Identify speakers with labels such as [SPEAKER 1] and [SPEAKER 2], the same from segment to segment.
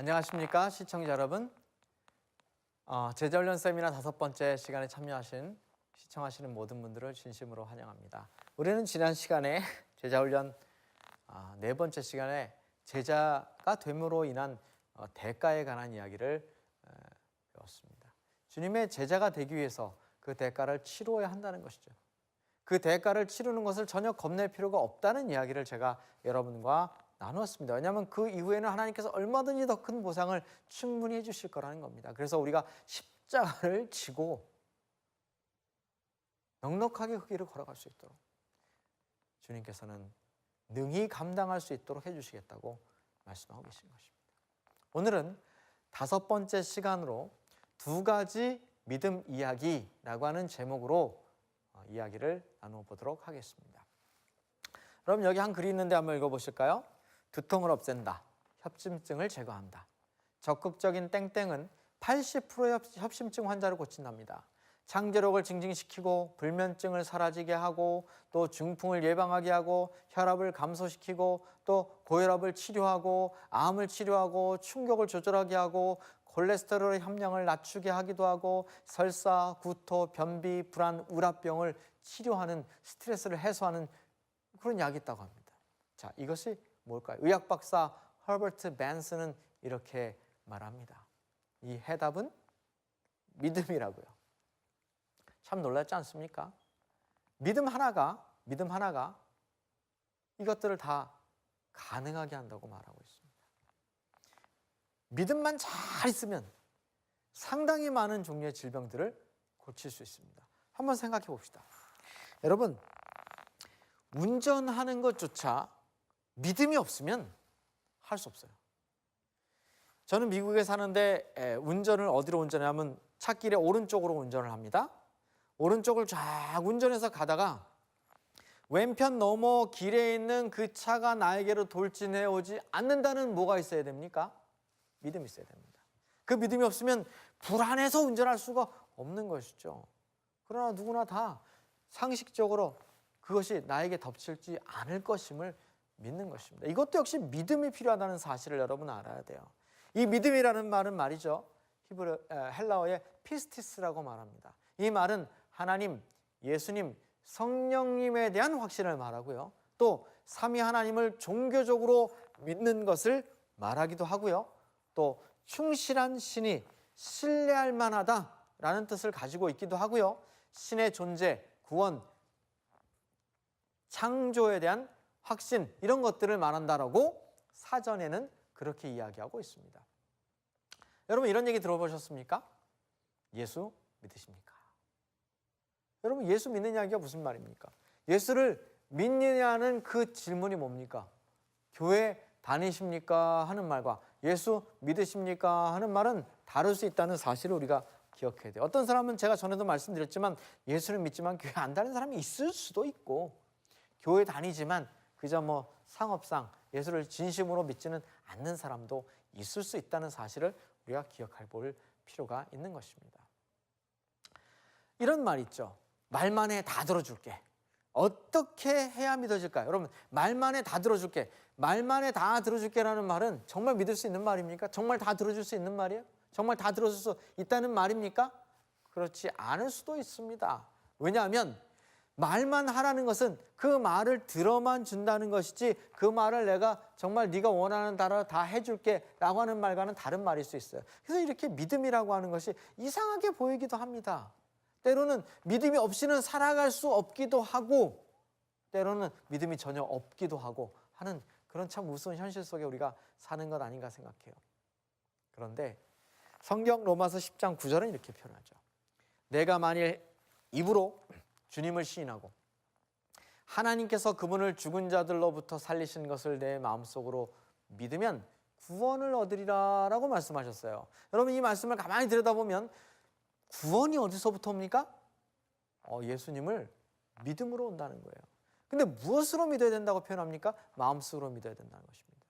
[SPEAKER 1] 안녕하십니까 시청자 여러분. 어, 제자훈련 세미나 다섯 번째 시간에 참여하신 시청하시는 모든 분들을 진심으로 환영합니다. 우리는 지난 시간에 제자훈련 아, 네 번째 시간에 제자가 됨으로 인한 어, 대가에 관한 이야기를 에, 배웠습니다. 주님의 제자가 되기 위해서 그 대가를 치루어야 한다는 것이죠. 그 대가를 치르는 것을 전혀 겁낼 필요가 없다는 이야기를 제가 여러분과 나누었습니다. 왜냐하면 그 이후에는 하나님께서 얼마든지 더 큰 보상을 충분히 해주실 거라는 겁니다. 그래서 우리가 십자가를 지고 넉넉하게 그 길을 걸어갈 수 있도록 주님께서는 능히 감당할 수 있도록 해주시겠다고 말씀하고 계신 것입니다. 오늘은 다섯 번째 시간으로 두 가지 믿음 이야기라고 하는 제목으로 어, 이야기를 나누어 보도록 하겠습니다. 그럼 여기 한 글이 있는데 한번 읽어 보실까요? 두통을 없앤다. 협심증을 제거한다. 적극적인 땡땡은 80%의 협심증 환자를 고친답니다. 창조력을 증진시키고 불면증을 사라지게 하고 또 중풍을 예방하게 하고 혈압을 감소시키고 또 고혈압을 치료하고 암을 치료하고 충격을 조절하게 하고 콜레스테롤의 함량을 낮추게 하기도 하고 설사, 구토, 변비, 불안, 우라병을 치료하는 스트레스를 해소하는 그런 약이 있다고 합니다. 자, 이것이 뭘까요? 의학 박사 허버트 벤슨은 이렇게 말합니다. 이 해답은 믿음이라고요. 참 놀랍지 않습니까? 믿음 하나가 믿음 하나가 이것들을 다 가능하게 한다고 말하고 있습니다. 믿음만 잘 있으면 상당히 많은 종류의 질병들을 고칠 수 있습니다. 한번 생각해 봅시다. 여러분, 운전하는 것조차 믿음이 없으면 할 수 없어요. 저는 미국에 사는데 에, 운전을 어디로 운전하면 차길에 오른쪽으로 운전을 합니다. 오른쪽을 쫙 운전해서 가다가 왼편 너머 길에 있는 그 차가 나에게로 돌진해 오지 않는다는 뭐가 있어야 됩니까? 믿음이 있어야 됩니다. 그 믿음이 없으면 불안해서 운전할 수가 없는 것이죠. 그러나 누구나 다 상식적으로 그것이 나에게 덮칠지 않을 것임을 믿는 것입니다. 이것도 역시 믿음이 필요하다는 사실을 여러분 알아야 돼요. 이 믿음이라는 말은 말이죠. 히브리 에, 헬라어의 피스티스라고 말합니다. 이 말은 하나님, 예수님, 성령님에 대한 확신을 말하고요. 또 삼위 하나님을 종교적으로 믿는 것을 말하기도 하고요. 또 충실한 신이 신뢰할 만하다라는 뜻을 가지고 있기도 하고요. 신의 존재, 구원, 창조에 대한 확신 이런 것들을 말한다라고 사전에는 그렇게 이야기하고 있습니다. 여러분 이런 얘기 들어보셨습니까? 예수 믿으십니까? 여러분 예수 믿는 이야기가 무슨 말입니까? 예수를 믿느냐는 그 질문이 뭡니까? 교회 다니십니까? 하는 말과 예수 믿으십니까? 하는 말은 다를 수 있다는 사실을 우리가 기억해야 돼요. 어떤 사람은 제가 전에도 말씀드렸지만 예수를 믿지만 교회 안 다니는 사람이 있을 수도 있고 교회 다니지만 그저 뭐 상업상 예수를 진심으로 믿지는 않는 사람도 있을 수 있다는 사실을 우리가 기억할 볼 필요가 있는 것입니다. 이런 말 있죠. 말만 해 다 들어줄게. 어떻게 해야 믿어질까요? 여러분, 말만 해 다 들어줄게. 말만 해 다 들어줄게라는 말은 정말 믿을 수 있는 말입니까? 정말 다 들어줄 수 있는 말이에요? 정말 다 들어줄 수 있다는 말입니까? 그렇지 않을 수도 있습니다. 왜냐하면 말만 하라는 것은 그 말을 들어만 준다는 것이지 그 말을 내가 정말 네가 원하는 대로 다 해줄게 라고 하는 말과는 다른 말일 수 있어요. 그래서 이렇게 믿음이라고 하는 것이 이상하게 보이기도 합니다. 때로는 믿음이 없이는 살아갈 수 없기도 하고 때로는 믿음이 전혀 없기도 하고 하는 그런 참 무서운 현실 속에 우리가 사는 것 아닌가 생각해요. 그런데 성경 로마서 10장 9절은 이렇게 표현하죠. 내가 만일 입으로 주님을 시인하고 하나님께서 그분을 죽은 자들로부터 살리신 것을 내 마음속으로 믿으면 구원을 얻으리라라고 말씀하셨어요. 여러분 이 말씀을 가만히 들여다보면 구원이 어디서부터 옵니까? 어, 예수님을 믿음으로 온다는 거예요. 근데 무엇으로 믿어야 된다고 표현합니까? 마음속으로 믿어야 된다는 것입니다.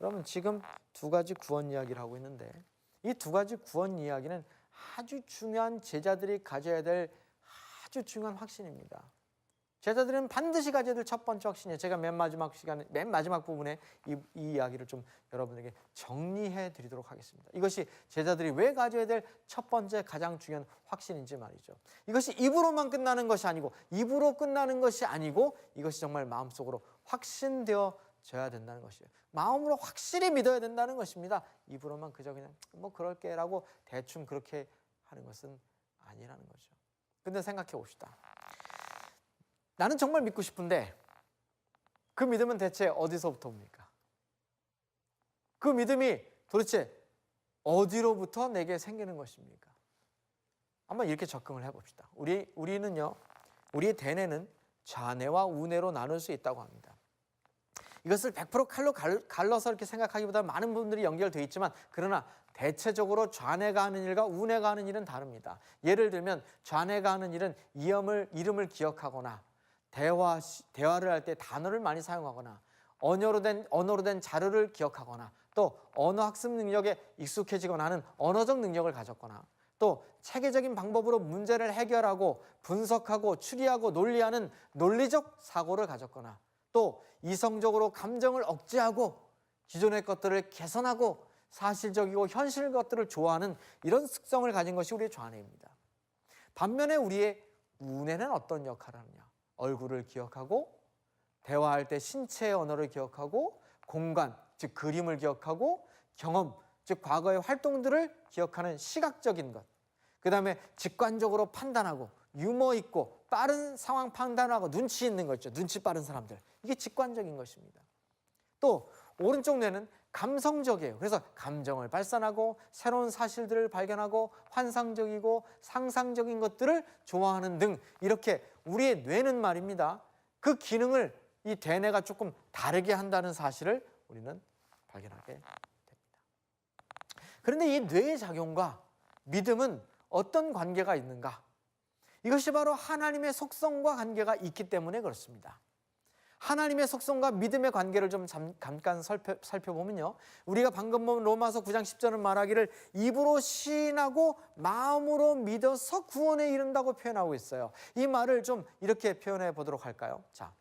[SPEAKER 1] 여러분 지금 두 가지 구원 이야기를 하고 있는데 이 두 가지 구원 이야기는 아주 중요한 제자들이 가져야 될 아주 중요한 확신입니다. 제자들은 반드시 가져야 될 첫 번째 확신이에요. 제가 맨 마지막 시간에 맨 마지막 부분에 이, 이 이야기를 좀 여러분에게 정리해 드리도록 하겠습니다. 이것이 제자들이 왜 가져야 될 첫 번째 가장 중요한 확신인지 말이죠. 이것이 입으로만 끝나는 것이 아니고 입으로 끝나는 것이 아니고 이것이 정말 마음속으로 확신되어 져야 된다는 것이에요. 마음으로 확실히 믿어야 된다는 것입니다. 입으로만 그저 그냥 뭐 그럴게라고 대충 그렇게 하는 것은 아니라는 거죠. 근데 생각해 봅시다. 나는 정말 믿고 싶은데 그 믿음은 대체 어디서부터 옵니까? 그 믿음이 도대체 어디로부터 내게 생기는 것입니까? 한번 이렇게 접근을 해봅시다. 우리 우리는요, 우리의 대뇌는 좌뇌와 우뇌로 나눌 수 있다고 합니다. 이것을 100% 칼로 갈- 갈라서 이렇게 생각하기보다 많은 부분들이 연결되어 있지만 그러나 대체적으로 좌뇌가 하는 일과 우뇌가 하는 일은 다릅니다. 예를 들면 좌뇌가 하는 일은 이름을 이름을 기억하거나 대화 시- 대화를 할 때 단어를 많이 사용하거나 언어로 된 언어로 된 자료를 기억하거나 또 언어 학습 능력에 익숙해지거나 하는 언어적 능력을 가졌거나 또 체계적인 방법으로 문제를 해결하고 분석하고 추리하고 논리하는 논리적 사고를 가졌거나 또 이성적으로 감정을 억제하고 기존의 것들을 개선하고 사실적이고 현실 것들을 좋아하는 이런 특성을 가진 것이 우리의 좌뇌입니다. 반면에 우리의 우뇌는 어떤 역할을 하느냐? 얼굴을 기억하고 대화할 때 신체의 언어를 기억하고 공간, 즉 그림을 기억하고 경험, 즉 과거의 활동들을 기억하는 시각적인 것. 그다음에 직관적으로 판단하고 유머 있고 빠른 상황 판단하고 눈치 있는 거 있죠. 눈치 빠른 사람들. 이게 직관적인 것입니다. 또 오른쪽 뇌는 감성적이에요. 그래서 감정을 발산하고 새로운 사실들을 발견하고 환상적이고 상상적인 것들을 좋아하는 등 이렇게 우리의 뇌는 말입니다. 그 기능을 이 대뇌가 조금 다르게 한다는 사실을 우리는 발견하게 됩니다. 그런데 이 뇌의 작용과 믿음은 어떤 관계가 있는가? 이것이 바로 하나님의 속성과 관계가 있기 때문에 그렇습니다. 하나님의 속성과 믿음의 관계를 좀 잠, 잠깐 살펴, 살펴 보면요. 우리가 방금 본 로마서 9장 10절은 말하기를 입으로 시인하고 마음으로 믿어서 구원에 이른다고 표현하고 있어요. 이 말을 좀 이렇게 표현해 보도록 할까요? 자,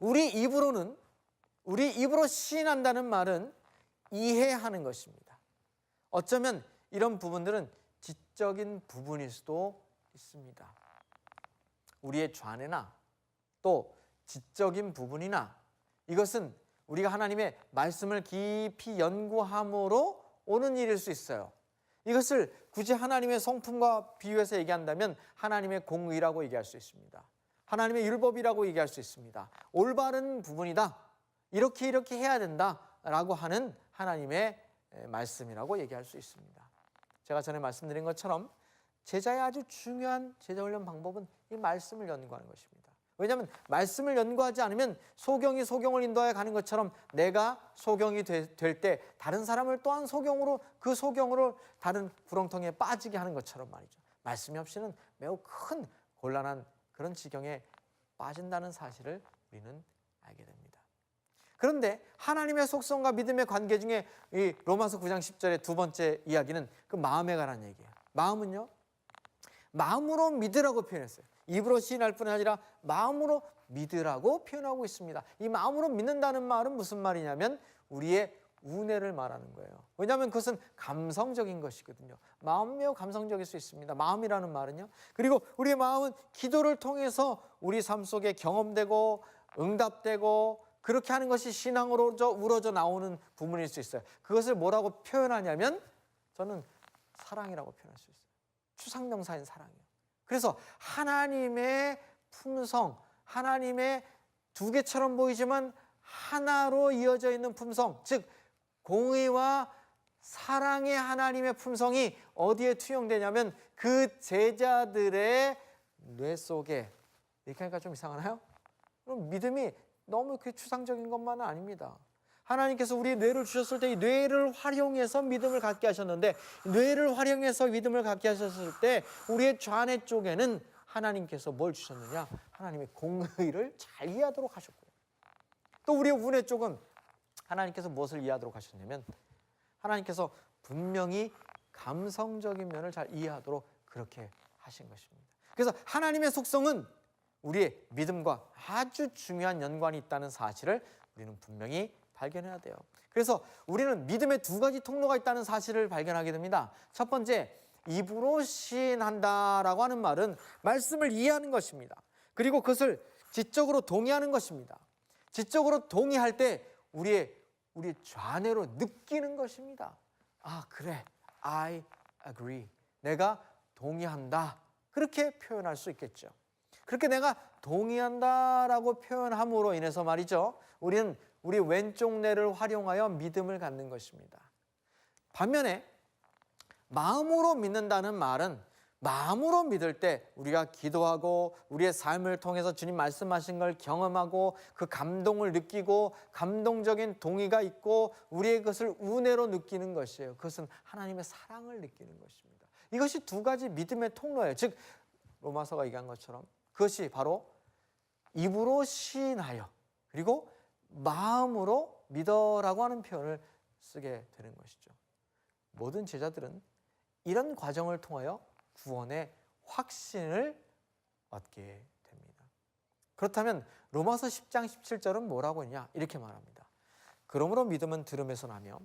[SPEAKER 1] 우리 입으로는 우리 입으로 시인한다는 말은 이해하는 것입니다. 어쩌면 이런 부분들은 지적인 부분일 수도 있습니다. 우리의 좌뇌나 또 지적인 부분이나 이것은 우리가 하나님의 말씀을 깊이 연구함으로 오는 일일 수 있어요. 이것을 굳이 하나님의 성품과 비유해서 얘기한다면 하나님의 공의라고 얘기할 수 있습니다. 하나님의 율법이라고 얘기할 수 있습니다. 올바른 부분이다. 이렇게 이렇게 해야 된다 라고 하는 하나님의 말씀이라고 얘기할 수 있습니다. 제가 전에 말씀드린 것처럼 제자의 아주 중요한 제자 훈련 방법은 이 말씀을 연구하는 것입니다. 왜냐하면 말씀을 연구하지 않으면 소경이 소경을 인도하여 가는 것처럼 내가 소경이 될 때 다른 사람을 또한 소경으로 그 소경으로 다른 구렁텅이에 빠지게 하는 것처럼 말이죠. 말씀이 없이는 매우 큰 곤란한 그런 지경에 빠진다는 사실을 우리는 알게 됩니다. 그런데 하나님의 속성과 믿음의 관계 중에 이 로마서 9장 10절의 두 번째 이야기는 그 마음에 관한 얘기예요. 마음은요. 마음으로 믿으라고 표현했어요. 입으로 시인할 뿐 아니라 마음으로 믿으라고 표현하고 있습니다. 이 마음으로 믿는다는 말은 무슨 말이냐면 우리의 우뇌를 말하는 거예요. 왜냐하면 그것은 감성적인 것이거든요. 마음 매우 감성적일 수 있습니다. 마음이라는 말은요. 그리고 우리의 마음은 기도를 통해서 우리 삶 속에 경험되고 응답되고 그렇게 하는 것이 신앙으로 우러져 나오는 부분일 수 있어요. 그것을 뭐라고 표현하냐면 저는 사랑이라고 표현할 수 있어요. 추상명사인 사랑이에요. 그래서 하나님의 품성, 하나님의 두 개처럼 보이지만 하나로 이어져 있는 품성, 즉 공의와 사랑의 하나님의 품성이 어디에 투영되냐면 그 제자들의 뇌 속에 이렇게 하니까 좀 이상하나요? 그럼 믿음이 너무 그 추상적인 것만은 아닙니다. 하나님께서 우리 뇌를 주셨을 때 이 뇌를 활용해서 믿음을 갖게 하셨는데 뇌를 활용해서 믿음을 갖게 하셨을 때 우리의 좌뇌 쪽에는 하나님께서 뭘 주셨느냐? 하나님의 공의를 잘 이해하도록 하셨고요. 또 우리의 우뇌 쪽은 하나님께서 무엇을 이해하도록 하셨냐면 하나님께서 분명히 감성적인 면을 잘 이해하도록 그렇게 하신 것입니다. 그래서 하나님의 속성은 우리의 믿음과 아주 중요한 연관이 있다는 사실을 우리는 분명히 발견해야 돼요. 그래서 우리는 믿음의 두 가지 통로가 있다는 사실을 발견하게 됩니다. 첫 번째, 입으로 시인한다라고 하는 말은 말씀을 이해하는 것입니다. 그리고 그것을 지적으로 동의하는 것입니다. 지적으로 동의할 때 우리의 우리 좌뇌로 느끼는 것입니다. 아, 그래. I agree. 내가 동의한다. 그렇게 표현할 수 있겠죠. 그렇게 내가 동의한다라고 표현함으로 인해서 말이죠. 우리는 우리 왼쪽 뇌를 활용하여 믿음을 갖는 것입니다. 반면에 마음으로 믿는다는 말은 마음으로 믿을 때 우리가 기도하고 우리의 삶을 통해서 주님 말씀하신 걸 경험하고 그 감동을 느끼고 감동적인 동의가 있고 우리의 것을 은혜로 느끼는 것이에요. 그것은 하나님의 사랑을 느끼는 것입니다. 이것이 두 가지 믿음의 통로예요. 즉 로마서가 얘기한 것처럼 그것이 바로 입으로 시인하여 그리고 마음으로 믿어라고 하는 표현을 쓰게 되는 것이죠. 모든 제자들은 이런 과정을 통하여 구원의 확신을 얻게 됩니다. 그렇다면 로마서 10장 17절은 뭐라고 했냐? 이렇게 말합니다. 그러므로 믿음은 들음에서 나며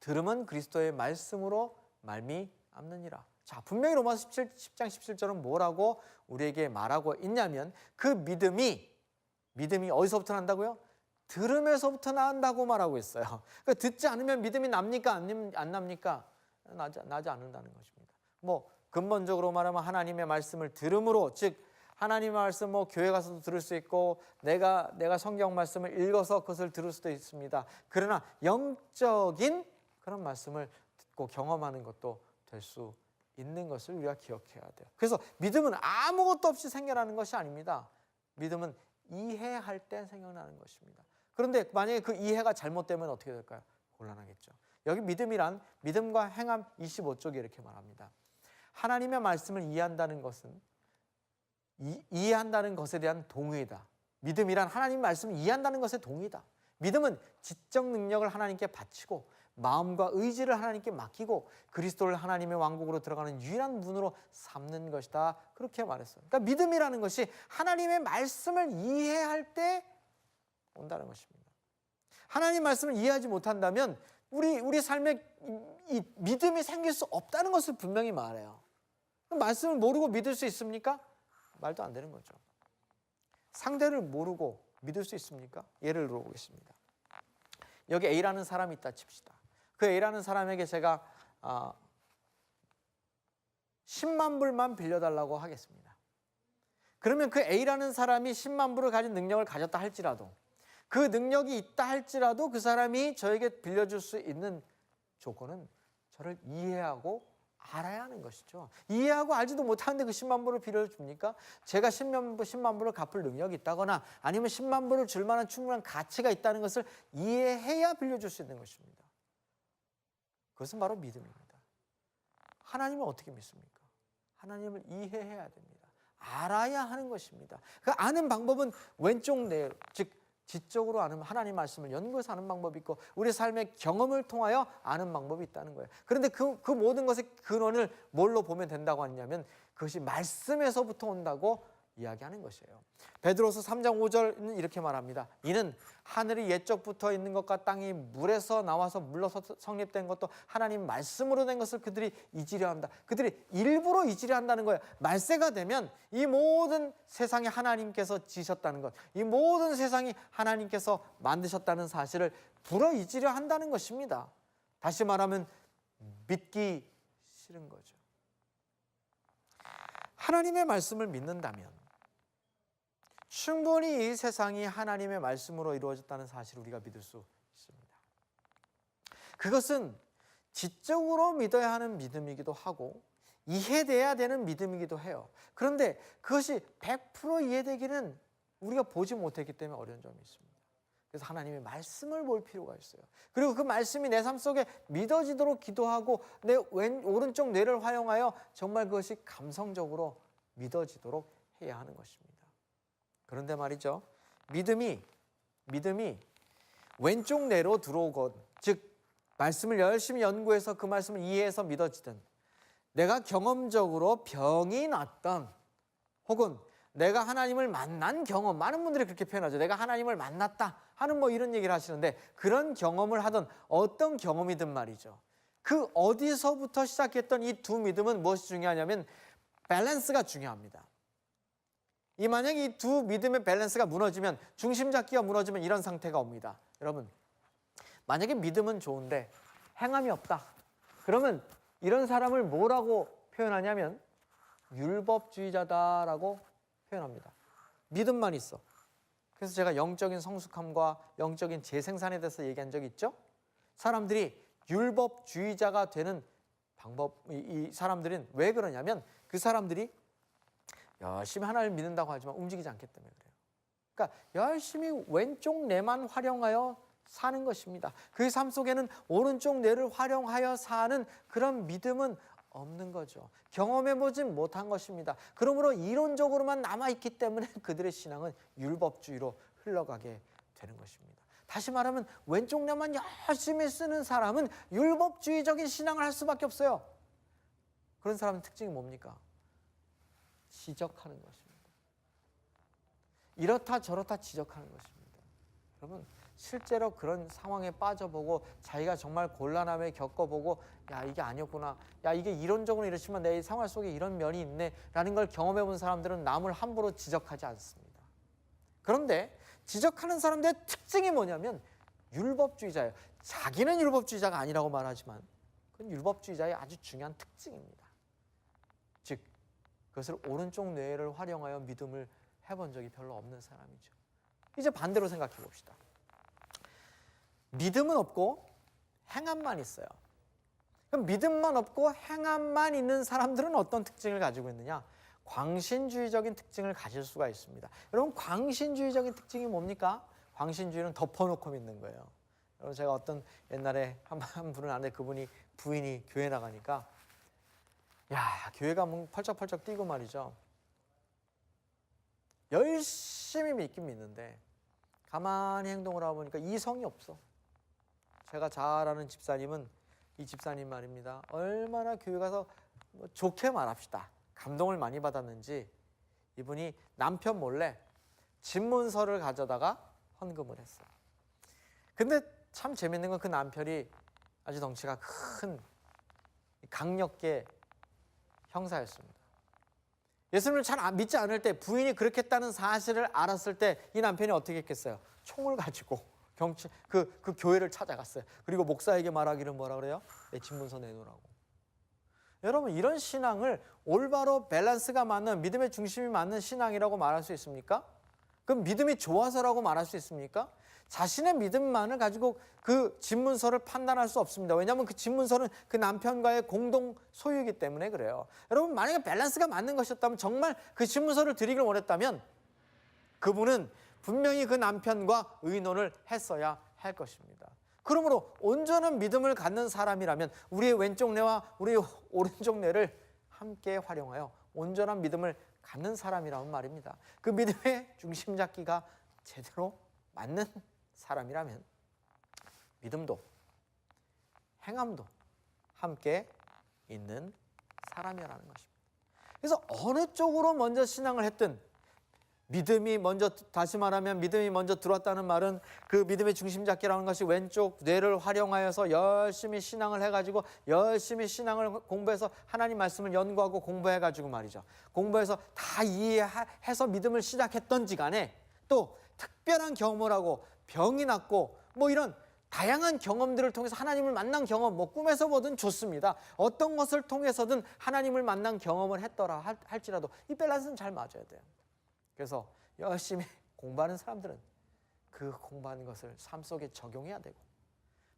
[SPEAKER 1] 들음은 그리스도의 말씀으로 말미암느니라. 자, 분명히 로마서 17, 10장 17절은 뭐라고 우리에게 말하고 있냐면 그 믿음이 믿음이 어디서부터 난다고요? 들음에서부터 나온다고 말하고 있어요. 그러니까 듣지 않으면 믿음이 납니까? 안, 안 납니까? 나지, 나지 않는다는 것입니다. 뭐 근본적으로 말하면 하나님의 말씀을 들음으로 즉 하나님의 말씀 뭐 교회 가서도 들을 수 있고 내가 내가 성경 말씀을 읽어서 그것을 들을 수도 있습니다. 그러나 영적인 그런 말씀을 듣고 경험하는 것도 될 수 있는 것을 우리가 기억해야 돼요. 그래서 믿음은 아무것도 없이 생겨나는 것이 아닙니다. 믿음은 이해할 때 생겨나는 것입니다. 그런데 만약에 그 이해가 잘못되면 어떻게 될까요? 곤란하겠죠. 여기 믿음이란 믿음과 행함 25쪽에 이렇게 말합니다. 하나님의 말씀을 이해한다는 것은 이, 이해한다는 것에 대한 동의다. 믿음이란 하나님 말씀을 이해한다는 것의 동의다. 믿음은 지적 능력을 하나님께 바치고 마음과 의지를 하나님께 맡기고 그리스도를 하나님의 왕국으로 들어가는 유일한 문으로 삼는 것이다. 그렇게 말했어요. 그러니까 믿음이라는 것이 하나님의 말씀을 이해할 때 온다는 것입니다. 하나님 말씀을 이해하지 못한다면 우리 우리 삶에 이, 이 믿음이 생길 수 없다는 것을 분명히 말해요. 말씀을 모르고 믿을 수 있습니까? 말도 안 되는 거죠. 상대를 모르고 믿을 수 있습니까? 예를 들어 보겠습니다. 여기 A라는 사람이 있다 칩시다. 그 A라는 사람에게 제가 어, 10만 불만 빌려달라고 하겠습니다. 그러면 그 A라는 사람이 10만 불을 가진 능력을 가졌다 할지라도 그 능력이 있다 할지라도 그 사람이 저에게 빌려줄 수 있는 조건은 저를 이해하고 알아야 하는 것이죠. 이해하고 알지도 못하는데 그 10만 불을 빌려줍니까? 제가 10만, 불, 10만 불을 갚을 능력이 있다거나 아니면 10만 불을 줄 만한 충분한 가치가 있다는 것을 이해해야 빌려줄 수 있는 것입니다. 그것은 바로 믿음입니다. 하나님을 어떻게 믿습니까? 하나님을 이해해야 됩니다. 알아야 하는 것입니다. 그 아는 방법은 왼쪽 내, 즉 지적으로 아는 하나님 말씀을 연구해서 아는 방법이 있고 우리 삶의 경험을 통하여 아는 방법이 있다는 거예요. 그런데 그, 그 모든 것의 근원을 뭘로 보면 된다고 하냐면 그것이 말씀에서부터 온다고 이야기하는 것이에요. 베드로서 3장 5절은 이렇게 말합니다. 이는 하늘이 옛적부터 있는 것과 땅이 물에서 나와서 물러서 성립된 것도 하나님 말씀으로 된 것을 그들이 잊으려 한다. 그들이 일부러 잊으려 한다는 거예요. 말세가 되면 이 모든 세상에 하나님께서 지셨다는 것, 이 모든 세상이 하나님께서 만드셨다는 사실을 불어 잊으려 한다는 것입니다. 다시 말하면 믿기 싫은 거죠. 하나님의 말씀을 믿는다면 충분히 이 세상이 하나님의 말씀으로 이루어졌다는 사실을 우리가 믿을 수 있습니다. 그것은 지적으로 믿어야 하는 믿음이기도 하고 이해돼야 되는 믿음이기도 해요. 그런데 그것이 100% 이해되기는 우리가 보지 못했기 때문에 어려운 점이 있습니다. 그래서 하나님의 말씀을 볼 필요가 있어요. 그리고 그 말씀이 내 삶 속에 믿어지도록 기도하고 내 왼, 오른쪽 뇌를 활용하여 정말 그것이 감성적으로 믿어지도록 해야 하는 것입니다. 그런데 말이죠. 믿음이 믿음이 왼쪽 뇌로 들어오건 즉 말씀을 열심히 연구해서 그 말씀을 이해해서 믿어지든 내가 경험적으로 병이 났던 혹은 내가 하나님을 만난 경험 많은 분들이 그렇게 표현하죠. 내가 하나님을 만났다 하는 뭐 이런 얘기를 하시는데 그런 경험을 하던 어떤 경험이든 말이죠. 그 어디서부터 시작했던 이 두 믿음은 무엇이 중요하냐면 밸런스가 중요합니다. 이 만약 이 두 믿음의 밸런스가 무너지면 중심 잡기가 무너지면 이런 상태가 옵니다. 여러분 만약에 믿음은 좋은데 행함이 없다. 그러면 이런 사람을 뭐라고 표현하냐면 율법주의자다라고 표현합니다. 믿음만 있어. 그래서 제가 영적인 성숙함과 영적인 재생산에 대해서 얘기한 적이 있죠. 사람들이 율법주의자가 되는 방법, 이, 이 사람들은 왜 그러냐면 그 사람들이 열심히 하나님을 믿는다고 하지만 움직이지 않기 때문에 그래요. 그러니까 열심히 왼쪽 뇌만 활용하여 사는 것입니다. 그 삶 속에는 오른쪽 뇌를 활용하여 사는 그런 믿음은 없는 거죠. 경험해 보진 못한 것입니다. 그러므로 이론적으로만 남아 있기 때문에 그들의 신앙은 율법주의로 흘러가게 되는 것입니다. 다시 말하면 왼쪽 뇌만 열심히 쓰는 사람은 율법주의적인 신앙을 할 수밖에 없어요. 그런 사람의 특징이 뭡니까? 지적하는 것입니다. 이렇다 저렇다 지적하는 것입니다. 여러분 실제로 그런 상황에 빠져보고 자기가 정말 곤란함에 겪어보고 야 이게 아니었구나 야 이게 이론적으로 이렇지만 내 생활 속에 이런 면이 있네 라는 걸 경험해 본 사람들은 남을 함부로 지적하지 않습니다. 그런데 지적하는 사람들의 특징이 뭐냐면 율법주의자예요. 자기는 율법주의자가 아니라고 말하지만 그건 율법주의자의 아주 중요한 특징입니다. 즉 그것을 오른쪽 뇌를 활용하여 믿음을 해본 적이 별로 없는 사람이죠. 이제 반대로 생각해 봅시다. 믿음은 없고 행함만 있어요. 그럼 믿음만 없고 행함만 있는 사람들은 어떤 특징을 가지고 있느냐? 광신주의적인 특징을 가질 수가 있습니다. 여러분 광신주의적인 특징이 뭡니까? 광신주의는 덮어놓고 믿는 거예요. 여러분 제가 어떤 옛날에 한, 한 분을 아는데 그분이 부인이 교회 나가니까 야 교회 가면 펄쩍펄쩍 뛰고 말이죠. 열심히 믿긴 믿는데 가만히 행동을 하고 보니까 이성이 없어. 제가 잘 아는 집사님은 이 집사님 말입니다. 얼마나 교회 가서 뭐 좋게 말합시다. 감동을 많이 받았는지 이분이 남편 몰래 집문서를 가져다가 헌금을 했어요. 근데 참 재밌는 건 그 남편이 아주 덩치가 큰 강력계 형사였습니다. 예수님을 잘 안- 믿지 않을 때 부인이 그렇게 했다는 사실을 알았을 때 이 남편이 어떻게 했겠어요? 총을 가지고 경치 그, 그 교회를 찾아갔어요. 그리고 목사에게 말하기를 뭐라 그래요? 내 집문서 내놓으라고. 여러분 이런 신앙을 올바로 밸런스가 맞는 믿음의 중심이 맞는 신앙이라고 말할 수 있습니까? 그럼 믿음이 좋아서라고 말할 수 있습니까? 자신의 믿음만을 가지고 그 집문서를 판단할 수 없습니다. 왜냐하면 그 집문서는 그 남편과의 공동 소유이기 때문에 그래요. 여러분 만약에 밸런스가 맞는 것이었다면 정말 그 집문서를 드리길 원했다면 그분은 분명히 그 남편과 의논을 했어야 할 것입니다. 그러므로 온전한 믿음을 갖는 사람이라면 우리의 왼쪽 뇌와 우리의 오른쪽 뇌를 함께 활용하여 온전한 믿음을 갖는 사람이라는 말입니다. 그 믿음의 중심 잡기가 제대로 맞는 사람이라면 믿음도 행함도 함께 있는 사람이라는 것입니다. 그래서 어느 쪽으로 먼저 신앙을 했든 믿음이 먼저 다시 말하면 믿음이 먼저 들어왔다는 말은 그 믿음의 중심 잡기라는 것이 왼쪽 뇌를 활용하여서 열심히 신앙을 해가지고 열심히 신앙을 공부해서 하나님 말씀을 연구하고 공부해가지고 말이죠. 공부해서 다 이해해서 믿음을 시작했던지 간에 또 특별한 경험을 하고 병이 낫고 뭐 이런 다양한 경험들을 통해서 하나님을 만난 경험, 뭐 꿈에서 보든 좋습니다. 어떤 것을 통해서든 하나님을 만난 경험을 했더라 할- 할지라도 이 밸런스는 잘 맞아야 돼요. 그래서 열심히 공부하는 사람들은 그 공부하는 것을 삶 속에 적용해야 되고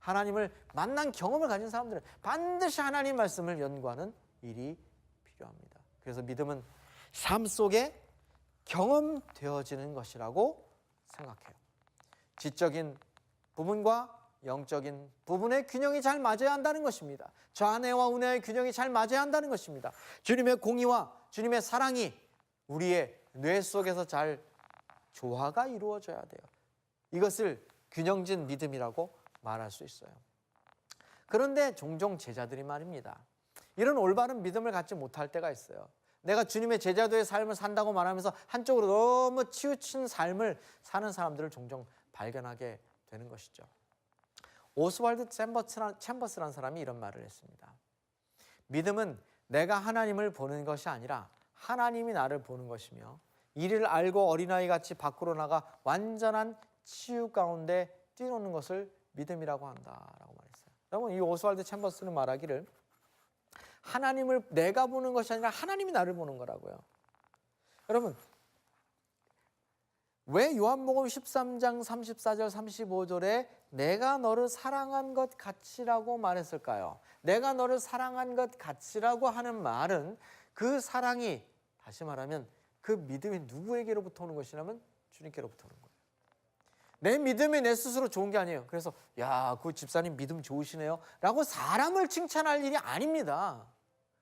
[SPEAKER 1] 하나님을 만난 경험을 가진 사람들은 반드시 하나님 말씀을 연구하는 일이 필요합니다. 그래서 믿음은 삶 속에 경험되어지는 것이라고 생각해요. 지적인 부분과 영적인 부분의 균형이 잘 맞아야 한다는 것입니다. 좌뇌와 우뇌의 균형이 잘 맞아야 한다는 것입니다. 주님의 공의와 주님의 사랑이 우리의 뇌 속에서 잘 조화가 이루어져야 돼요. 이것을 균형진 믿음이라고 말할 수 있어요. 그런데 종종 제자들이 말입니다. 이런 올바른 믿음을 갖지 못할 때가 있어요. 내가 주님의 제자도의 삶을 산다고 말하면서 한쪽으로 너무 치우친 삶을 사는 사람들을 종종 발견하게 되는 것이죠. 오스왈드 챔버스라는 사람이 이런 말을 했습니다. 믿음은 내가 하나님을 보는 것이 아니라 하나님이 나를 보는 것이며 이를 알고 어린아이 같이 밖으로 나가 완전한 치유 가운데 뛰노는 것을 믿음이라고 한다라고 말했어요. 여러분 이 오스왈드 챔버스는 말하기를 하나님을 내가 보는 것이 아니라 하나님이 나를 보는 거라고요. 여러분 왜 요한복음 13장 34절 35절에 내가 너를 사랑한 것 같이라고 말했을까요? 내가 너를 사랑한 것 같이라고 하는 말은 그 사랑이 다시 말하면 그 믿음이 누구에게로부터 오는 것이냐면 주님께로부터 오는 거예요. 내 믿음이 내 스스로 좋은 게 아니에요. 그래서 야, 그 집사님 믿음 좋으시네요. 라고 사람을 칭찬할 일이 아닙니다.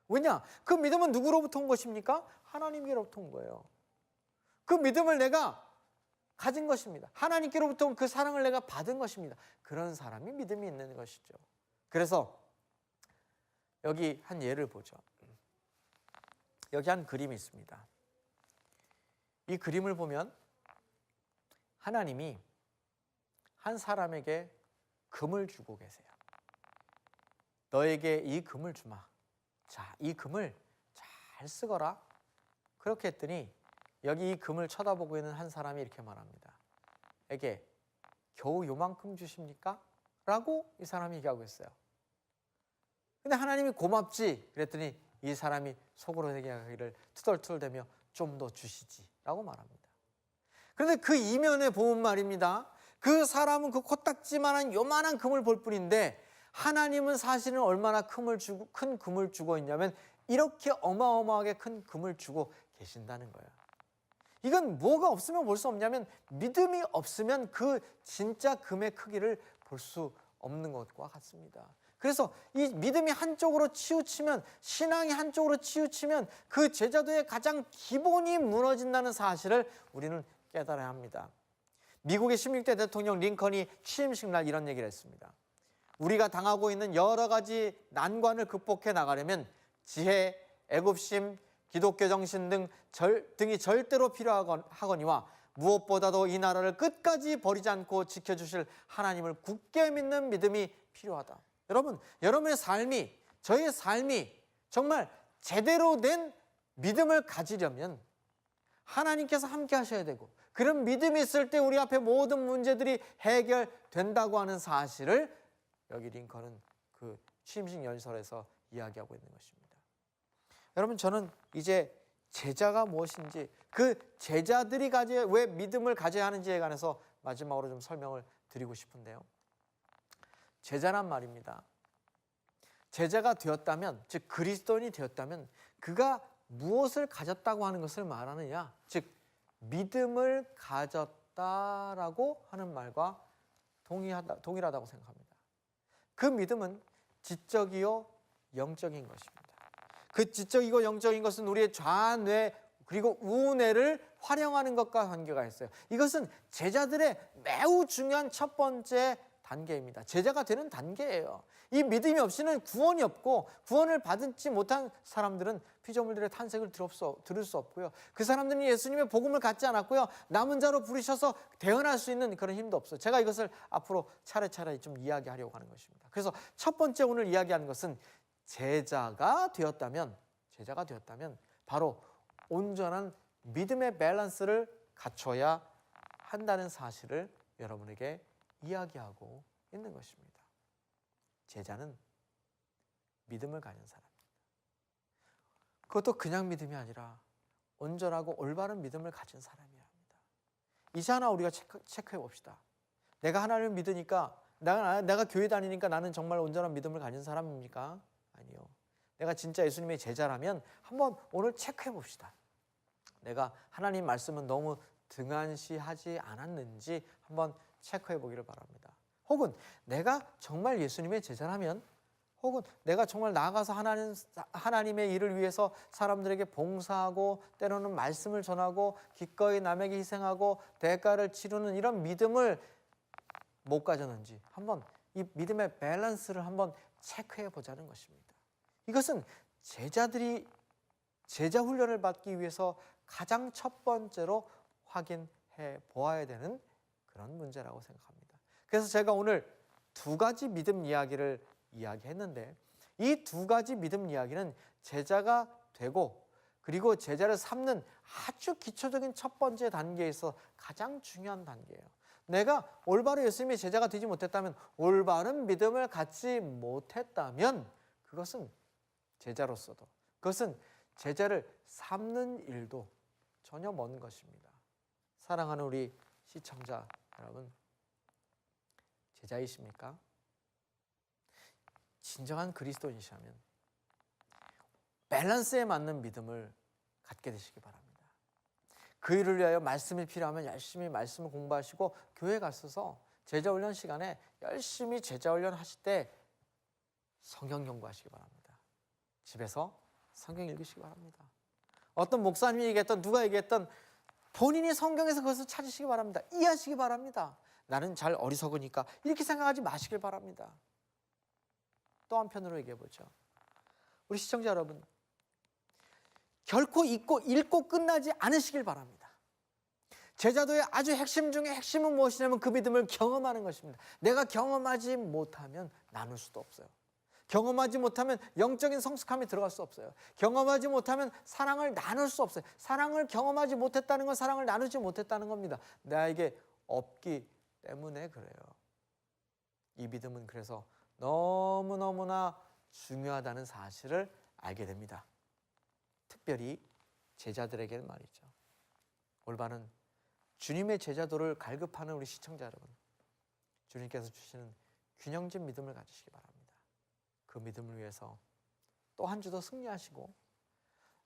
[SPEAKER 1] 왜냐? 그 믿음은 누구로부터 온 것입니까? 하나님께로부터 온 거예요. 그 믿음을 내가 가진 것입니다. 하나님께로부터 온그 사랑을 내가 받은 것입니다. 그런 사람이 믿음이 있는 것이죠. 그래서 여기 한 예를 보죠. 여기 한 그림이 있습니다. 이 그림을 보면 하나님이 한 사람에게 금을 주고 계세요. 너에게 이 금을 주마. 자, 이 금을 잘 쓰거라. 그렇게 했더니 여기 이 금을 쳐다보고 있는 한 사람이 이렇게 말합니다. 에게 겨우 요만큼 주십니까? 라고 이 사람이 얘기하고 있어요. 근데 하나님이 고맙지. 그랬더니 이 사람이 속으로 얘기하기를 투덜투덜대며 좀 더 주시지. 라고 말합니다. 그런데 그 이면에 보면 말입니다. 그 사람은 그 코딱지만한 요만한 금을 볼 뿐인데 하나님은 사실은 얼마나 금을 주고, 큰 금을 주고 있냐면 이렇게 어마어마하게 큰 금을 주고 계신다는 거예요. 이건 뭐가 없으면 볼 수 없냐면 믿음이 없으면 그 진짜 금의 크기를 볼 수 없는 것과 같습니다. 그래서 이 믿음이 한쪽으로 치우치면 신앙이 한쪽으로 치우치면 그 제자도의 가장 기본이 무너진다는 사실을 우리는 깨달아야 합니다. 미국의 16대 대통령 링컨이 취임식 날 이런 얘기를 했습니다. 우리가 당하고 있는 여러 가지 난관을 극복해 나가려면 지혜, 애굽심, 기독교 정신 등 절, 등이 절대로 필요하거니와 무엇보다도 이 나라를 끝까지 버리지 않고 지켜주실 하나님을 굳게 믿는 믿음이 필요하다. 여러분, 여러분의 삶이 저의 삶이 정말 제대로 된 믿음을 가지려면 하나님께서 함께 하셔야 되고 그런 믿음이 있을 때 우리 앞에 모든 문제들이 해결된다고 하는 사실을 여기 링컨은 그 취임식 연설에서 이야기하고 있는 것입니다. 여러분 저는 이제 제자가 무엇인지 그 제자들이 가져 왜 믿음을 가져야 하는지에 관해서 마지막으로 좀 설명을 드리고 싶은데요. 제자란 말입니다. 제자가 되었다면 즉 그리스도인이 되었다면 그가 무엇을 가졌다고 하는 것을 말하느냐? 즉 믿음을 가졌다라고 하는 말과 동의하다, 동일하다고 생각합니다. 그 믿음은 지적이요 영적인 것입니다. 그 지적 이고 영적인 것은 우리의 좌뇌 그리고 우뇌를 활용하는 것과 관계가 있어요. 이것은 제자들의 매우 중요한 첫 번째 단계입니다. 제자가 되는 단계예요. 이 믿음이 없이는 구원이 없고 구원을 받지 못한 사람들은 피조물들의 탄생을 들을 수 없고요. 그 사람들은 예수님의 복음을 갖지 않았고요. 남은 자로 부르셔서 대언할 수 있는 그런 힘도 없어요. 제가 이것을 앞으로 차례차례 좀 이야기하려고 하는 것입니다. 그래서 첫 번째 오늘 이야기하는 것은 제자가 되었다면 제자가 되었다면 바로 온전한 믿음의 밸런스를 갖춰야 한다는 사실을 여러분에게 이야기하고 있는 것입니다. 제자는 믿음을 가진 사람입니다. 그것도 그냥 믿음이 아니라 온전하고 올바른 믿음을 가진 사람이야 합니다. 이제 하나 우리가 체크, 체크해 봅시다. 내가 하나님을 믿으니까 내가, 내가 교회 다니니까 나는 정말 온전한 믿음을 가진 사람입니까? 아니요. 내가 진짜 예수님의 제자라면 한번 오늘 체크해 봅시다. 내가 하나님 말씀은 너무 등한시하지 않았는지 한번 체크해 보기를 바랍니다. 혹은 내가 정말 예수님의 제자라면 혹은 내가 정말 나아가서 하나님, 하나님의 일을 위해서 사람들에게 봉사하고 때로는 말씀을 전하고 기꺼이 남에게 희생하고 대가를 치르는 이런 믿음을 못 가졌는지 한번 이 믿음의 밸런스를 한번 체크해 보자는 것입니다. 이것은 제자들이 제자 훈련을 받기 위해서 가장 첫 번째로 확인해 보아야 되는 그런 문제라고 생각합니다. 그래서 제가 오늘 두 가지 믿음 이야기를 이야기했는데 이 두 가지 믿음 이야기는 제자가 되고 그리고 제자를 삼는 아주 기초적인 첫 번째 단계에서 가장 중요한 단계예요. 내가 올바로 예수님의 제자가 되지 못했다면 올바른 믿음을 갖지 못했다면 그것은 제자로서도 그것은 제자를 삼는 일도 전혀 먼 것입니다. 사랑하는 우리 시청자 여러분, 제자이십니까? 진정한 그리스도인이시라면 밸런스에 맞는 믿음을 갖게 되시기 바랍니다. 그 일을 위하여 말씀이 필요하면 열심히 말씀을 공부하시고 교회 가셔서 제자 훈련 시간에 열심히 제자 훈련 하실 때 성경 연구하시기 바랍니다. 집에서 성경 읽으시기 바랍니다. 어떤 목사님이 얘기했던 누가 얘기했던 본인이 성경에서 그것을 찾으시기 바랍니다. 이해하시기 바랍니다. 나는 잘 어리석으니까 이렇게 생각하지 마시길 바랍니다. 또 한편으로 얘기해 보죠. 우리 시청자 여러분, 결코 읽고 읽고 끝나지 않으시길 바랍니다. 제자도의 아주 핵심 중에 핵심은 무엇이냐면 그 믿음을 경험하는 것입니다. 내가 경험하지 못하면 나눌 수도 없어요. 경험하지 못하면 영적인 성숙함이 들어갈 수 없어요. 경험하지 못하면 사랑을 나눌 수 없어요. 사랑을 경험하지 못했다는 건 사랑을 나누지 못했다는 겁니다. 나에게 없기 때문에 그래요. 이 믿음은 그래서 너무너무나 중요하다는 사실을 알게 됩니다. 특별히 제자들에게는 말이죠. 올바른 주님의 제자도를 갈급하는 우리 시청자 여러분, 주님께서 주시는 균형진 믿음을 가지시기 바랍니다. 그 믿음을 위해서 또 한 주도 승리하시고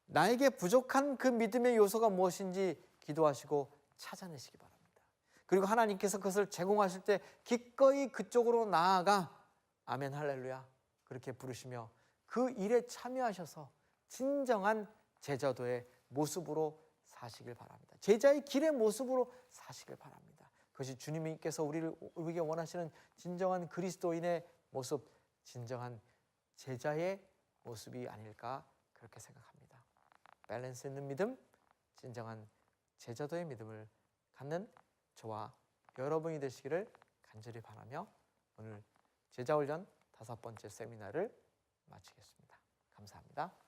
[SPEAKER 1] 나에게 부족한 그 믿음의 요소가 무엇인지 기도하시고 찾아내시기 바랍니다. 그리고 하나님께서 그것을 제공하실 때 기꺼이 그쪽으로 나아가 아멘 할렐루야 그렇게 부르시며 그 일에 참여하셔서 진정한 제자도의 모습으로 사시길 바랍니다. 제자의 길의 모습으로 사시길 바랍니다. 그것이 주님께서 우리를 우리에게 원하시는 진정한 그리스도인의 모습, 진정한 제자의 모습이 아닐까 그렇게 생각합니다. 밸런스 있는 믿음, 진정한 제자도의 믿음을 갖는 저와 여러분이 되시기를 간절히 바라며 오늘 제자훈련 다섯 번째 세미나를 마치겠습니다. 감사합니다.